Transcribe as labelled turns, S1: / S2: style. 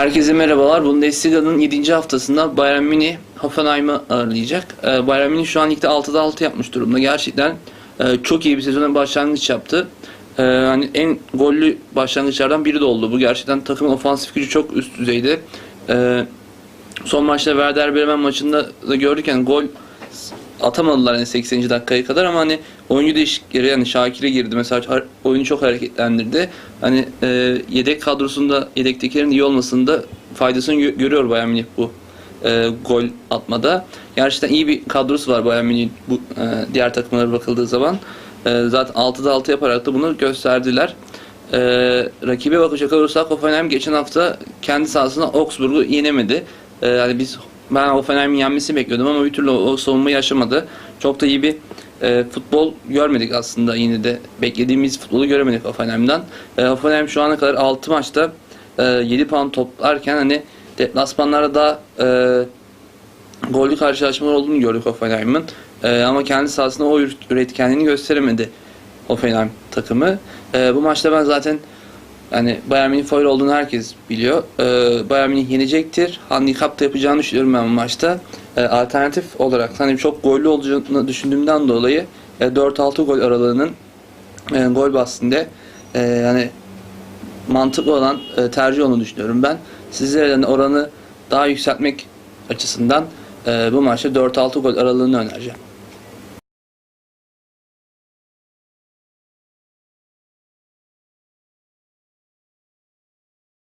S1: Herkese merhabalar. Bundesliga'nın 7. haftasında Bayern Münih Hoffenheim'ı ağırlayacak. Ee, Bayern Münih şu an ligde 6'da 6 yapmış durumda. Gerçekten e, çok iyi bir sezona başlangıç yaptı. Ee, hani en gollü başlangıçlardan biri de oldu. Bu gerçekten takımın ofansif gücü çok üst düzeyde. Ee, son maçta Werder Bremen maçında da gördük yani gol atamadılar yani 80. dakikaya kadar ama hani oyuncu değişiklikleri yani Şakir'e girdi mesela oyunu çok hareketlendirdi. Hani e, yedek kadrosunda yedektekilerin iyi olmasında faydasını gö- görüyor Bayern Münih bu e, gol atmada. Gerçekten iyi bir kadrosu var Bayern Münih bu e, diğer takımlara bakıldığı zaman. E, zaten 6'da 6 yaparak da bunu gösterdiler. E, rakibe bakacak olursak Hoffenheim geçen hafta kendi sahasında Augsburg'u yenemedi. E, yani biz ben Hoffenheim'in yenmesini bekliyordum ama bir türlü o savunmayı yaşamadı. Çok da iyi bir e, futbol görmedik aslında yine de beklediğimiz futbolu göremedik Hoffenheim'den. E, Hoffenheim şu ana kadar 6 maçta e, 7 puan toplarken hani deplasmanlarda daha e, gollü karşılaşmalar olduğunu gördük Hoffenheim'in. E, ama kendi sahasında o üret- üretkenliğini gösteremedi Hoffenheim takımı. E, bu maçta ben zaten yani Bayern Münih favori olduğunu herkes biliyor. Ee, Bayern Münih yenecektir. Handikap da yapacağını düşünüyorum ben bu maçta. Ee, alternatif olarak hani çok gollü olacağını düşündüğümden dolayı e, 4-6 gol aralığının e, gol bahsinde e, yani mantıklı olan e, tercih olduğunu düşünüyorum ben. Sizlere de oranı daha yükseltmek açısından e, bu maçta 4-6 gol aralığını önereceğim.